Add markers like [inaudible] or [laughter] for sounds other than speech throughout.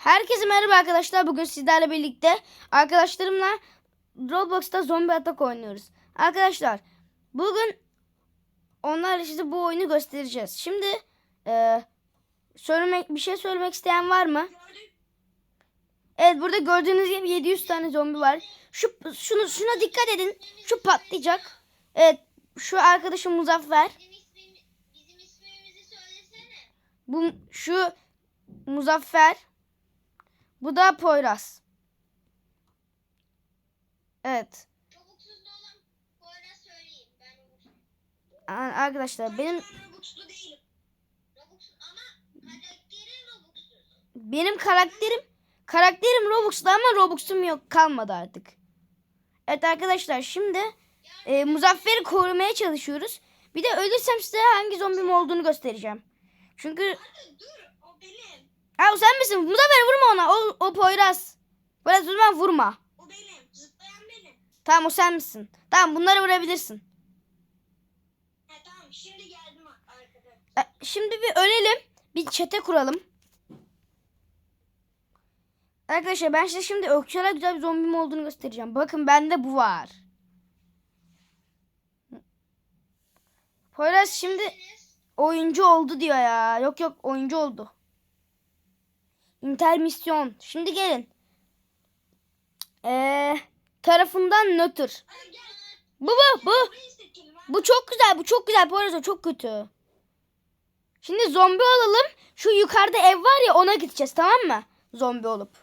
Herkese merhaba arkadaşlar. Bugün sizlerle birlikte arkadaşlarımla Roblox'ta zombi atak oynuyoruz. Arkadaşlar bugün onlarla size bu oyunu göstereceğiz. Şimdi e, söylemek bir şey söylemek isteyen var mı? Evet burada gördüğünüz gibi 700 tane zombi var. Şu şunu şuna dikkat edin. Şu patlayacak. Evet şu arkadaşım Muzaffer. Bizim, ismimi, bizim ismimizi söylesene. Bu şu Muzaffer. Bu da Poyraz. Evet. Olan Arkadaşlar benim Robux'lu benim karakterim karakterim Robux'ta ama Robux'um yok kalmadı artık. Evet arkadaşlar şimdi e, Muzaffer'i korumaya çalışıyoruz. Bir de ölürsem size hangi zombim olduğunu göstereceğim. Çünkü benim. Ha o sen misin? Muzaffer vurma ona. O, o Poyraz. Poyraz o zaman vurma. O benim. Zıplayan benim. Tamam o sen misin? Tamam bunları vurabilirsin. He tamam şimdi geldim arkadaşlar. E, Şimdi bir ölelim. Bir çete kuralım. Arkadaşlar ben size şimdi ökçala güzel bir zombim olduğunu göstereceğim. Bakın bende bu var. Poyraz şimdi oyuncu oldu diyor ya. Yok yok oyuncu oldu. Intermisyon. Şimdi gelin. Ee, tarafından nötr. Bu bu bu. Bu çok güzel. Bu çok güzel. Poyraz o çok kötü. Şimdi zombi olalım. Şu yukarıda ev var ya ona gideceğiz tamam mı? Zombi olup.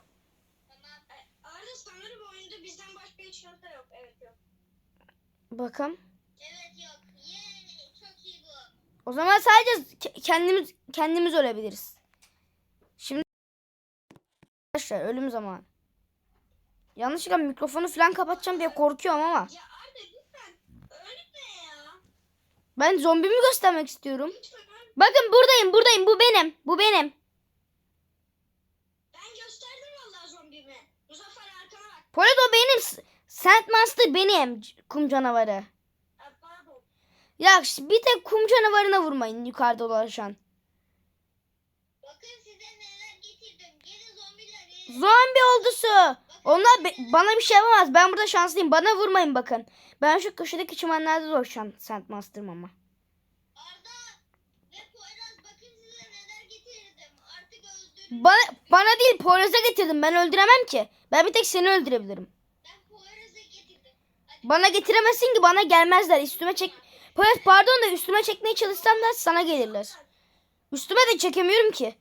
Arda sanırım oyunda bizden başka hiç kimse yok. Evet yok. Bakalım. Evet yok. Yay çok iyi bu. O zaman sadece ke- kendimiz kendimiz ölebiliriz. Arkadaşlar ölüm zamanı. Yanlışlıkla mikrofonu falan kapatacağım diye korkuyorum ama Ya Arda lütfen ölme ya. ben zombimi göstermek istiyorum. Lütfen ölme. Bakın buradayım, buradayım. Bu benim. Bu benim. Ben gösterdim vallahi zombimi. Muzaffer arkana bak. Polat o benim. S- Sand Monster benim. Kum canavarı. Ya bir tek kum canavarına vurmayın yukarıda dolaşan. Bakın size neler getirdim. Gelin zombiler gelin. Zombi oldusu. Onlar be- bana bir şey yapamaz. Ben burada şanslıyım. Bana vurmayın bakın. Ben şu köşedeki çimenlerde dolaşan Sand Monster'ım ama. Bana, bana değil Poyraz'a getirdim. Ben öldüremem ki. Ben bir tek seni öldürebilirim. Bana getiremezsin ki bana gelmezler. Üstüme çek... Poyraz pardon da üstüme çekmeye çalışsam da sana gelirler. Üstüme de çekemiyorum ki.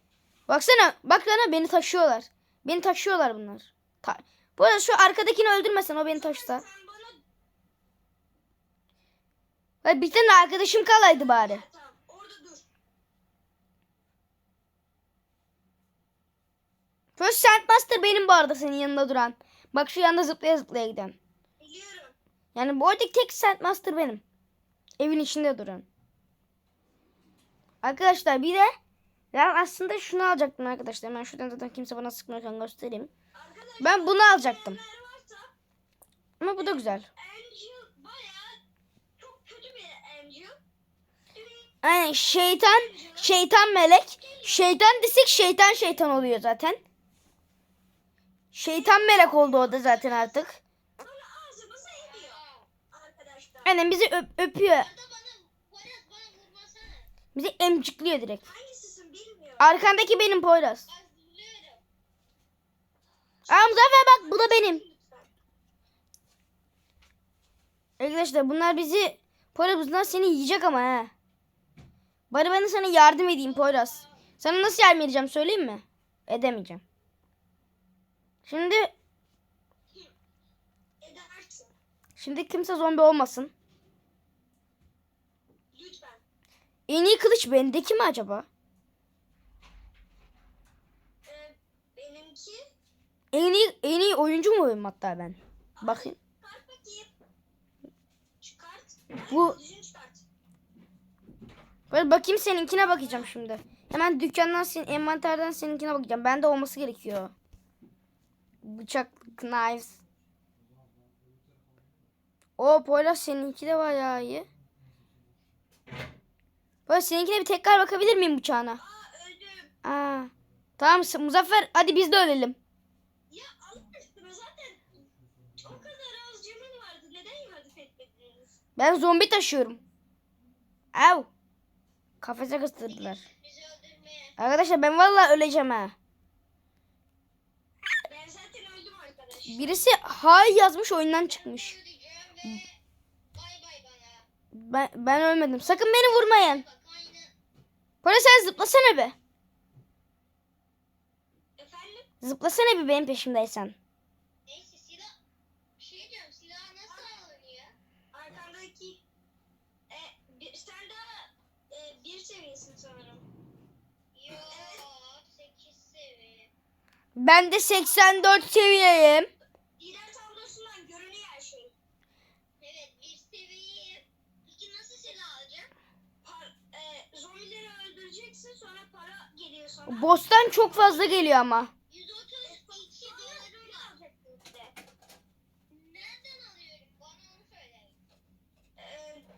Baksana bak bana beni taşıyorlar. Beni taşıyorlar bunlar. Ta Bu arada şu arkadakini öldürmesen o beni taşısa. Hadi bir tane arkadaşım kalaydı bari. First Sandmaster benim bu arada senin yanında duran. Bak şu yanda zıplaya zıplaya giden. Biliyorum. Yani bu oradaki tek Sandmaster benim. Evin içinde duran. Arkadaşlar bir de ben aslında şunu alacaktım arkadaşlar. Ben şuradan zaten kimse bana sıkmıyorken göstereyim. Ben bunu alacaktım. Ama bu da güzel. Aynen şeytan, şeytan melek. Şeytan desek şeytan şeytan oluyor zaten. Şeytan melek oldu o da zaten artık. Aynen bizi öp- öpüyor. Bizi emcikliyor direkt. Arkandaki benim Poyraz. Aa Muzaffer bak bu da benim. Arkadaşlar bunlar bizi Poyraz bunlar seni yiyecek ama he. Bari ben de sana yardım edeyim Poyraz. Sana nasıl yardım edeceğim söyleyeyim mi? Edemeyeceğim. Şimdi şimdi kimse zombi olmasın. Lütfen. En iyi kılıç bendeki mi acaba? Ee, benimki En iyi en iyi oyuncu muyum hatta ben? Bakayım. Bu-. Böyle bakayım seninkine bakacağım şimdi. Hemen dükkandan senin envanterden seninkine bakacağım. Bende olması gerekiyor. Bıçak, knives. O Poyraz seninki de bayağı iyi. Böyle seninkine bir tekrar bakabilir miyim bıçağına? Aa öldüm. Aa. Tamam Muzaffer hadi biz de ölelim. Ya Allah aşkına zaten o kadar az canın vardı. Neden yardım etmediniz? Ben zombi taşıyorum. Av. Kafese kıstırdılar. Arkadaşlar ben vallahi öleceğim ha. Birisi hay yazmış oyundan çıkmış. Ben, ben ölmedim. Sakın beni vurmayın. Polis sen zıplasana be. Efendim? Zıplasana bir benim peşimdeysen. Neyse silah. Bir şey diyeceğim silah nasıl? Arkandaki e, bir, sen daha e, bir seviyesin sanırım. Yo 8 seviye. Ben de 84 seviyeyim. Lider tablosundan görünüyor her şey. Evet bir seviye. Peki nasıl silah alacağım? Par, e, zombileri öldüreceksin sonra para geliyor sana. Boss'tan çok fazla geliyor ama. 132 dolarım var. alacaksın işte. Nereden alıyorum? Bana onu söyle. E,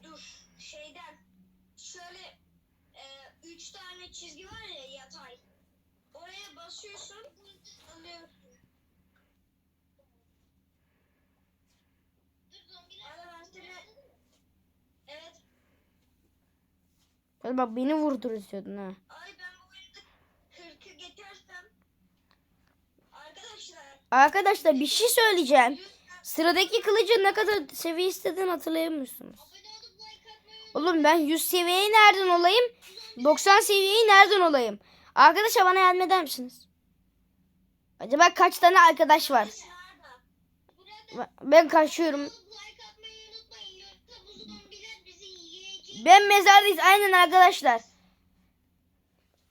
dur şeyden şöyle e, üç tane çizgi var ya yatay. Oraya basıyorsun alıyorsun. Evet Hadi bak beni vurdur istiyordun ha. ay ben bu oyunda 40'ı geçersem arkadaşlar Arkadaşlar bir şey söyleyeceğim. Sıradaki kılıcı ne kadar seviye istediğini hatırlayamıyorsunuz. Oğlum ben 100 seviyeyi nereden olayım? 90 seviyeyi nereden olayım? Arkadaşlar bana yardım eder misiniz? Acaba kaç tane arkadaş var? Ben kaçıyorum. Ben mezardayız aynen arkadaşlar.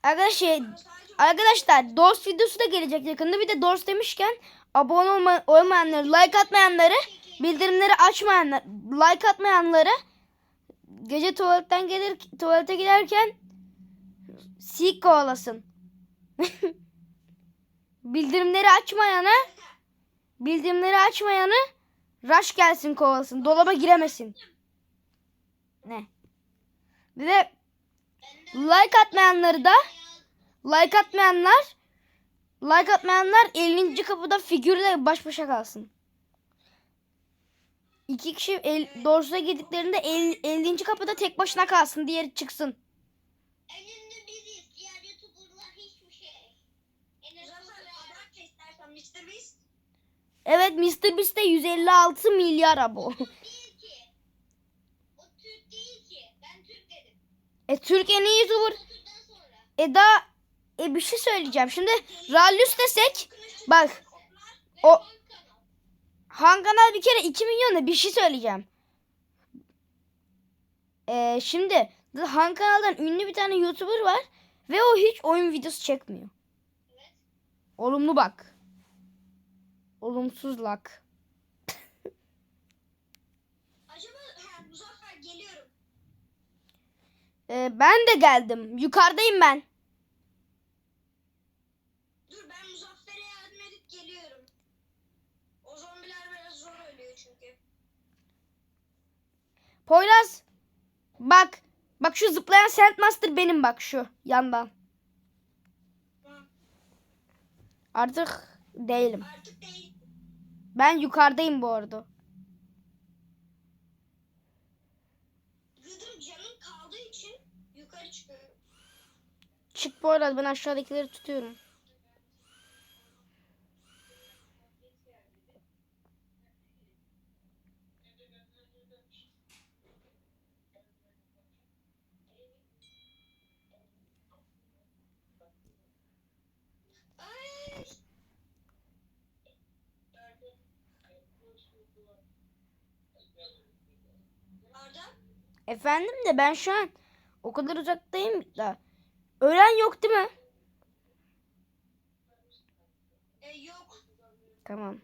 Arkadaşlar Arkadaşlar Doors videosu da gelecek yakında. Bir de Doors demişken abone olma, olmayanları, like atmayanları, bildirimleri açmayanlar, like atmayanları gece tuvaletten gelir tuvalete giderken sik kovalasın. [laughs] bildirimleri açmayana bildirimleri açmayanı rush gelsin kovalasın. Dolaba giremesin. Ne? Bir de like atmayanları da Like atmayanlar like atmayanlar 50. kapıda figürle baş başa kalsın. İki kişi el, Dors'a girdiklerinde el- 50. kapıda tek başına kalsın. Diğeri çıksın. Diğer youtuberlar hiçbir şey. Kestersen Mr. Beast Evet Mr. Beast'te 156 milyar abo. değil ki. [laughs] O Türk değil ki. Ben Türk dedim. E Türk en iyi YouTuber. Sonra. E e bir şey söyleyeceğim. Şimdi Rallus desek bak O- Han kanal. Bir kere 2 milyon da bir şey söyleyeceğim. Ee, şimdi Han kanaldan ünlü bir tane YouTuber var ve o hiç oyun videosu çekmiyor. Evet. Olumlu bak. Olumsuz lak. acaba ha, Muzaffer geliyorum. Ee, ben de geldim. Yukarıdayım ben. Dur ben Muzaffer'e yardım edip geliyorum. O zombiler biraz zor ölüyor çünkü. Poyraz. Bak. Bak şu zıplayan Sandmaster benim bak şu yandan. Artık değilim. artık değil. Ben yukarıdayım bu arada. Gıdım canım kaldığı için yukarı çıkıyorum. Çık Poyraz ben aşağıdakileri tutuyorum. Ay. Arda Efendim de ben şu an o kadar uzaktayım da. Ölen yok değil mi? e, yok. Tamam.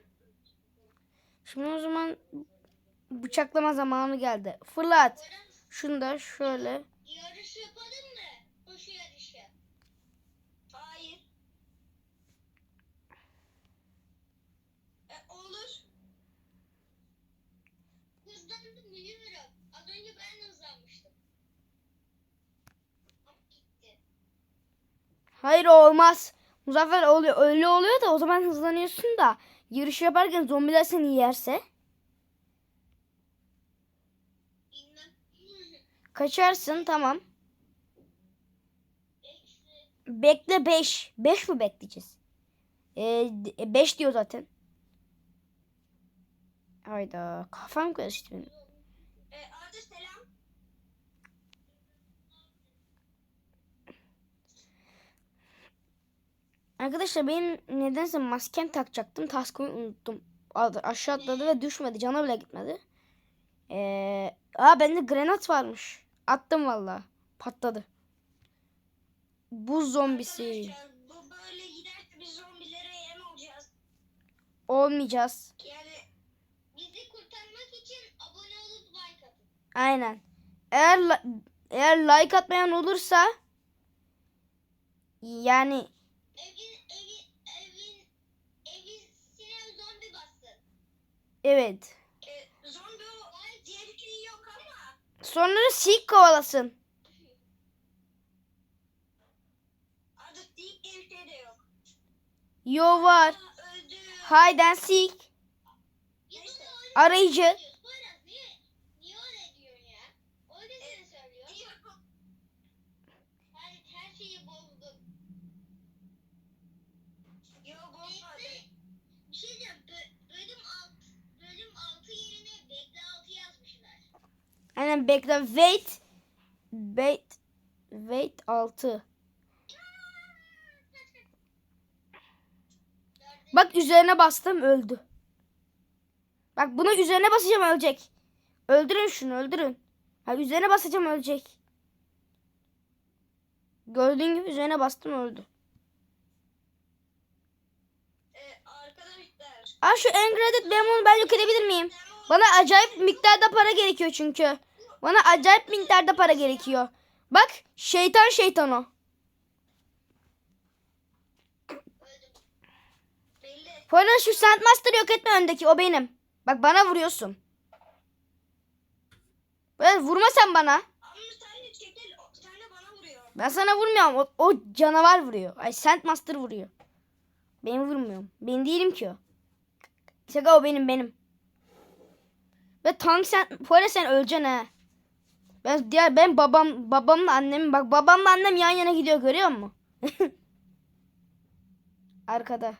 Şimdi o zaman bıçaklama zamanı geldi. Fırlat. Şunu da şöyle. Yarış yapalım mı? Hayır olmaz. Muzaffer oluyor, öyle oluyor da o zaman hızlanıyorsun da yarış yaparken zombiler seni yerse kaçarsın tamam. Bekle 5. 5 mi bekleyeceğiz? 5 diyor zaten. Hayda kafam karıştı benim. Ee, Arda selam. Arkadaşlar benim nedense maskem takacaktım. Taskoyu unuttum. Aşağı atladı ve düşmedi. Cana bile gitmedi. Ee, aa bende granat varmış. Attım valla. Patladı. Buz zombisi. Bu böyle giderse biz zombilere yem olacağız. Olmayacağız. Yani Bizi kurtarmak için abone olup like atın. Aynen. Eğer eğer like atmayan olursa yani Evin, evin, evin, evisine zombi bassın. Evet. e, zombi o bir şey yok ama Sonra sik kovalasın. Arda değil diye bir şey de yok. Yo var. Hide and seek. Neyse. Arayıcı. diyoruz. Poyraz niye, niye öyle diyorsun ya? Öyle seni söylüyor. Diyorum. Her, her şeyi bozduk. Yok bozmadı. Bekle. Bir şey diyeceğim. Bö- bölüm 6, bölüm 6 yerine bekle 6 yazmışlar. Aynen bekle. Wait. Wait. Wait 6. Bak üzerine bastım öldü. Bak buna üzerine basacağım ölecek. Öldürün şunu öldürün. Ha üzerine basacağım ölecek. Gördüğün gibi üzerine bastım öldü. Ee. Aa şu Engraded Demon'u ben yok edebilir miyim? Bana acayip miktarda para gerekiyor çünkü. Bana acayip miktarda para gerekiyor. Bak şeytan şeytan o. Poyraz şu Sandmaster'ı yok etme öndeki o benim. Bak bana vuruyorsun. Böyle vurma sen bana. Ben sana vurmuyorum. O, o canavar vuruyor. Ay Sandmaster vuruyor. Ben vurmuyorum. Ben değilim ki o. Şaka o benim benim. Ve tank sen Poyraz sen öleceksin ha. Ben diğer ben babam babamla annem bak babamla annem yan yana gidiyor görüyor musun? [laughs] Arkada.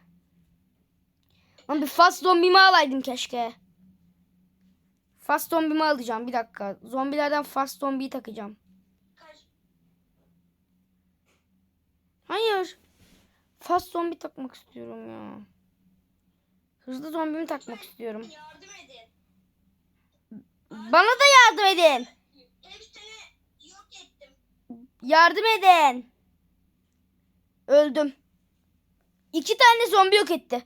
Lan bir fast zombimi alaydım keşke. Fast zombimi alacağım bir dakika. Zombilerden fast zombiyi takacağım. Hayır. Fast zombi takmak istiyorum ya. Hızlı zombimi takmak istiyorum. Yardım edin. Bana da yardım edin. Hepsini yok ettim. Yardım edin. Öldüm. İki tane zombi yok etti.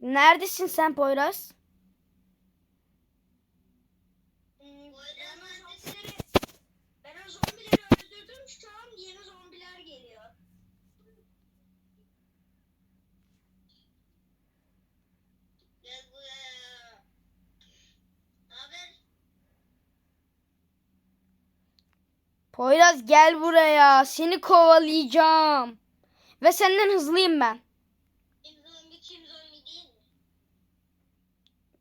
Ne? Neredesin sen Poyraz? Hmm, Ben o zombileri, ben o zombileri öldürdüm. Şu an yeni zombiler geliyor. Gel buraya. Ne haber? Poyraz gel buraya. Seni kovalayacağım. Ve senden hızlıyım ben. Kim zombi kim zombi değil mi?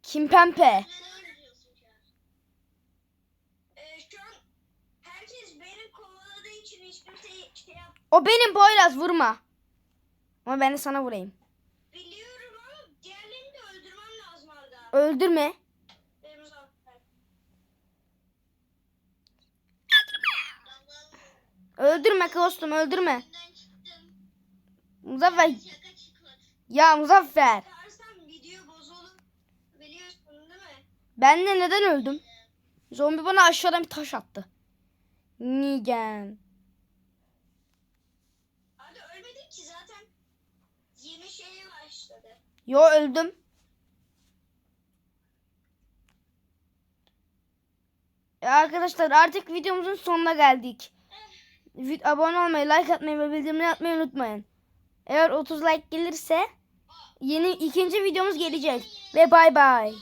Kim pempe? Ee, şu an herkes beni kovaladığı için hiç kimse şey yap. O benim Poyraz vurma. Ama ben de sana vurayım. Biliyorum ama diğerlerini de öldürmem lazım Arda. Öldürme. Benim zombiler. Öldürme dostum öldürme. Muzaffer. Ya Muzaffer. Ben de neden öldüm? Zombi bana aşağıdan bir taş attı. Nigen. Arda ölmedik ki zaten yeni şeye başladı. Yo öldüm. E arkadaşlar artık videomuzun sonuna geldik. Abone olmayı, like atmayı ve bildirimleri atmayı unutmayın. Eğer 30 like gelirse yeni ikinci videomuz gelecek. Ve bay bay.